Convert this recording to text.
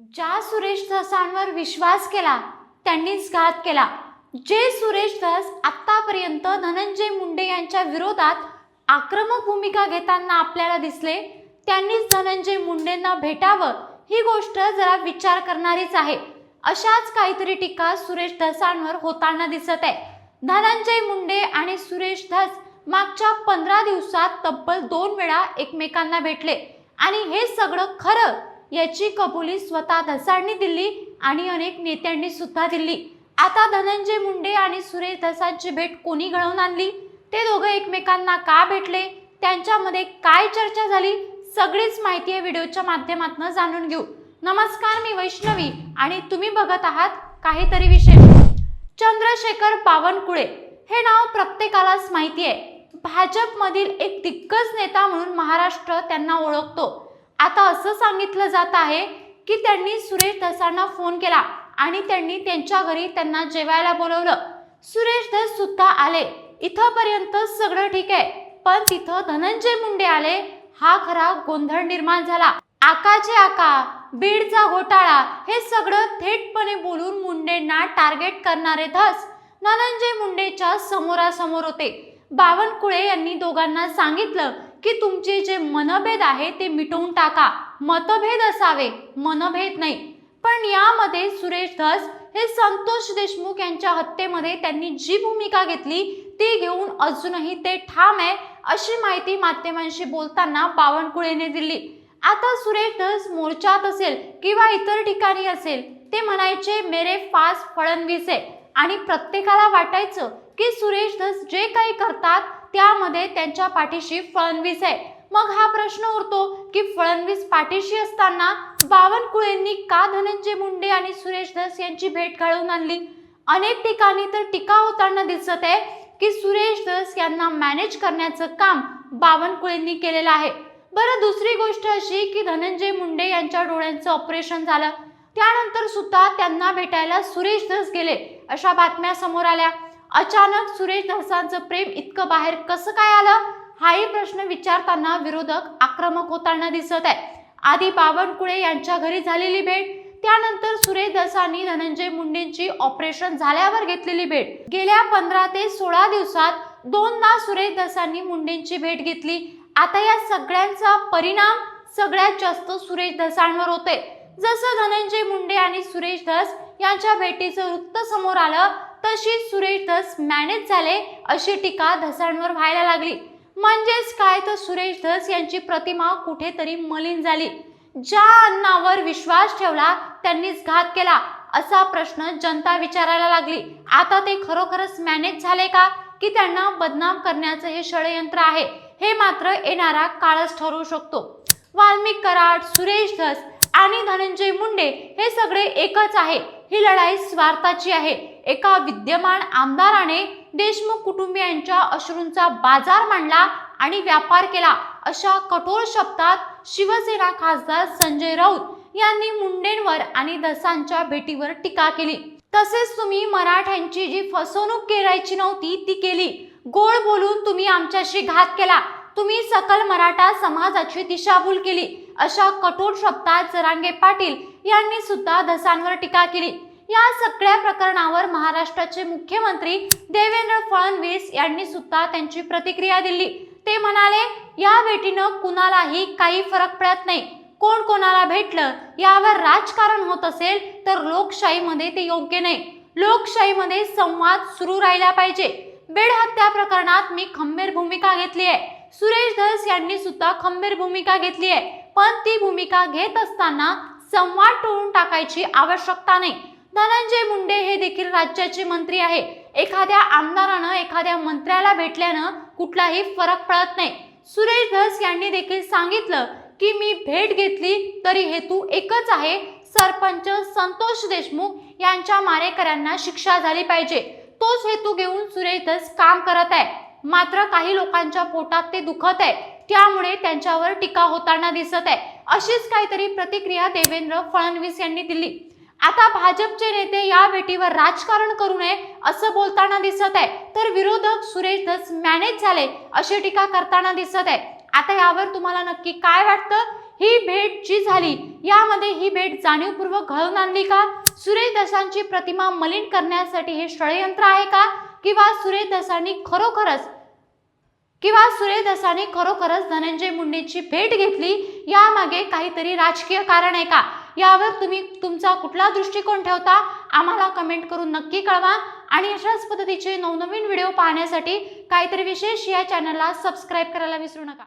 ज्या सुरेश धसांवर विश्वास केला त्यांनीच घात केला. जे सुरेश धस आतापर्यंत धनंजय मुंडे यांच्या विरोधात आक्रमक भूमिका घेताना आपल्याला दिसले त्यांनीच धनंजय मुंडेंना भेटावं ही गोष्ट जरा विचार करणारीच आहे. अशाच काहीतरी टीका सुरेश धसांवर होताना दिसत आहे. धनंजय मुंडे आणि सुरेश धस मागच्या पंधरा दिवसात तब्बल दोन वेळा एकमेकांना भेटले. आणि हे सगळं खरं याची कबुली स्वतः धसांनी दिली आणि अनेक नेत्यांनी सुद्धा दिली. आता धनंजय मुंडे आणि सुरेश धसांची भेट कोणी घडवून आणली? ते दोघं एकमेकांना का भेटले? त्यांच्यामध्ये काय चर्चा झाली? सगळीच माहिती या व्हिडिओच्या माध्यमातून जाणून घेऊ. नमस्कार मी वैष्णवी आणि तुम्ही बघत आहात काहीतरी विषय चंद्रशेखर बावनकुळे हे नाव प्रत्येकालाच माहिती आहे. भाजपमधील एक दिग्गज नेता म्हणून महाराष्ट्र त्यांना ओळखतो. आता असं सांगितलं जात आहे की त्यांनी सुरेश धसांना फोन केला आणि त्यांनी त्यांच्या घरी त्यांना जेवायला बोलवलं. सुरेश धस सुद्धा आले. इथंपर्यंत सगळं ठीक आहे. पण तिथं धनंजय मुंडे आले. हा खरा गोंधळ निर्माण झाला. आकाचे आका बीडचा घोटाळा हे सगळं थेटपणे बोलून मुंडेंना टार्गेट करणारे धस धनंजय मुंडेच्या समोरासमोर होते. बावनकुळे यांनी दोघांना सांगितलं की तुमचे जे मनभेद आहे ते मिटवून टाका. मतभेद असावे मनभेद नाही. पण यामध्ये सुरेश धस हे संतोष देशमुख यांच्या हत्येमध्ये त्यांनी जी भूमिका घेतली ती घेऊन अजूनही ते ठाम आहे अशी माहिती माध्यमांशी बोलताना बावनकुळेने दिली. आता सुरेश धस मोर्चात असेल किंवा इतर ठिकाणी असेल ते म्हणायचे मेरे फास फडणवीस आहे. आणि प्रत्येकाला वाटायचं की सुरेश धस जे काही करतात त्यामध्ये त्यांच्या पाठीशी फडणवीस आहे. मग हा प्रश्न उरतो की फडणवीस पाठीशी असताना बावनकुळेंनी का धनंजय मुंडे आणि सुरेश धस यांची भेट घालवून आणली? अनेक ठिकाणी तर टीका होताना दिसत आहे की सुरेश धस यांना मॅनेज करण्याचं काम बावनकुळेंनी केलेलं आहे. बरं दुसरी गोष्ट अशी की धनंजय मुंडे यांच्या डोळ्यांचं ऑपरेशन झालं. त्यानंतर सुद्धा त्यांना भेटायला सुरेश धस गेले अशा बातम्या समोर आल्या. अचानक सुरेश धसांचं प्रेम इतकं बाहेर कसं काय आलं? हाही प्रश्न विचारताना विरोधक आक्रमक होताना दिसत आहे आधी बावनकुळे यांच्या घरी झालेली भेट त्यानंतर सुरेश धसांनी धनंजय मुंडेंची ऑपरेशन झाल्यावर घेतलेली भेट. गेल्या पंधरा ते सोळा दिवसात दोनदा सुरेश धसांनी मुंडेंची भेट घेतली. आता या सगळ्यांचा परिणाम सगळ्यात जास्त सुरेश धसांवर होते जसं धनंजय मुंडे आणि सुरेश धस यांच्या भेटीचं वृत्त समोर आलं तशी सुरेश धस मॅनेज झाले अशी टीका धसांवर व्हायला लागली. म्हणजेच काय? तर सुरेश धस यांची प्रतिमा कुठेतरी मलिन झाली. ज्या अन्नावर विश्वास ठेवला त्यांनीच घात केला असा प्रश्न जनता विचारायला लागली. आता ते खरोखरच मॅनेज झाले का? की त्यांना बदनाम करण्याचं हे षडयंत्र आहे हे मात्र येणारा काळच ठरवू शकतो. वाल्मिक कराड सुरेश धस आणि धनंजय मुंडे हे सगळे एकच आहे. ही लढाई स्वार्थाची आहे. एका विद्यमान आमदाराने देशमुख कुटुंबियांच्या अश्रूंचा बाजार मांडला आणि व्यापार केला. अशा कठोर शब्दात शिवसेना खासदार संजय राऊत यांनी मुंडेंवर आणि दसांच्या भेटीवर टीका केली. तसेच तुम्ही मराठ्यांची जी फसवणूक करायची नव्हती ती केली. गोड बोलून तुम्ही आमच्याशी घात केला. तुम्ही सकल मराठा समाजाची दिशाभूल केली. अशा कठोर शब्दात जरांगे पाटील यांनी सुद्धा धसांवर टीका केली. या सगळ्या प्रकरणावर महाराष्ट्राचे मुख्यमंत्री देवेंद्र फडणवीस यांनी सुद्धा त्यांची प्रतिक्रिया दिली. ते म्हणाले या भेटीनं कुणालाही काही फरक पडत नाही. कोण कोणाला भेटलं यावर राजकारण होत असेल तर लोकशाहीमध्ये ते योग्य नाही. लोकशाहीमध्ये संवाद सुरू राहिला पाहिजे. बेड हत्या प्रकरणात मी खंबीर भूमिका घेतली आहे. सुरेश धस यांनी सुद्धा खंबीर भूमिका घेतली आहे. पण ती भूमिका घेत असताना संवाद टोळून टाकायची आवश्यकता नाही. धनंजय मुंडे हे देखील राज्याचे मंत्री आहे एखाद्या आमदारानं एखाद्या मंत्र्याला भेटल्यानं कुठलाही फरक पडत नाही. सुरेश धस यांनी देखील सांगितलं की मी भेट घेतली तरी हेतू एकच आहे. सरपंच संतोष देशमुख यांच्या मारेकऱ्यांना शिक्षा झाली पाहिजे. तोच हेतू घेऊन सुरेश धस काम करत आहे. मात्र काही लोकांच्या पोटात ते दुखत आहे त्यामुळे त्यांच्यावर टीका होताना दिसत आहे. अशीच काहीतरी प्रतिक्रिया देवेंद्र फडणवीस यांनी दिली. आता भाजपचे नेते या भेटीवर राजकारण करू नये असं बोलताना दिसत आहे. तर विरोधक सुरेश धस मॅनेज झाले अशी टीका करताना दिसत आहे. आता यावर तुम्हाला नक्की काय वाटतं? ही भेट जी झाली यामध्ये ही भेट जाणीवपूर्वक घडवून आणली का? सुरेश दसांची प्रतिमा मलिन करण्यासाठी हे षडयंत्र आहे का? किंवा सुरेश दसांनी खरोखरच किंवा सुरे दसाने खरोखरच धनंजय मुंडेची भेट घेतली यामागे काहीतरी राजकीय कारण आहे का? यावर तुम्ही तुमचा कुठला दृष्टिकोन ठेवता? आम्हाला कमेंट करून नक्की कळवा. आणि अशाच पद्धतीचे नवनवीन व्हिडिओ पाहण्यासाठी काहीतरी विशेष या चॅनलला सबस्क्राईब करायला विसरू नका.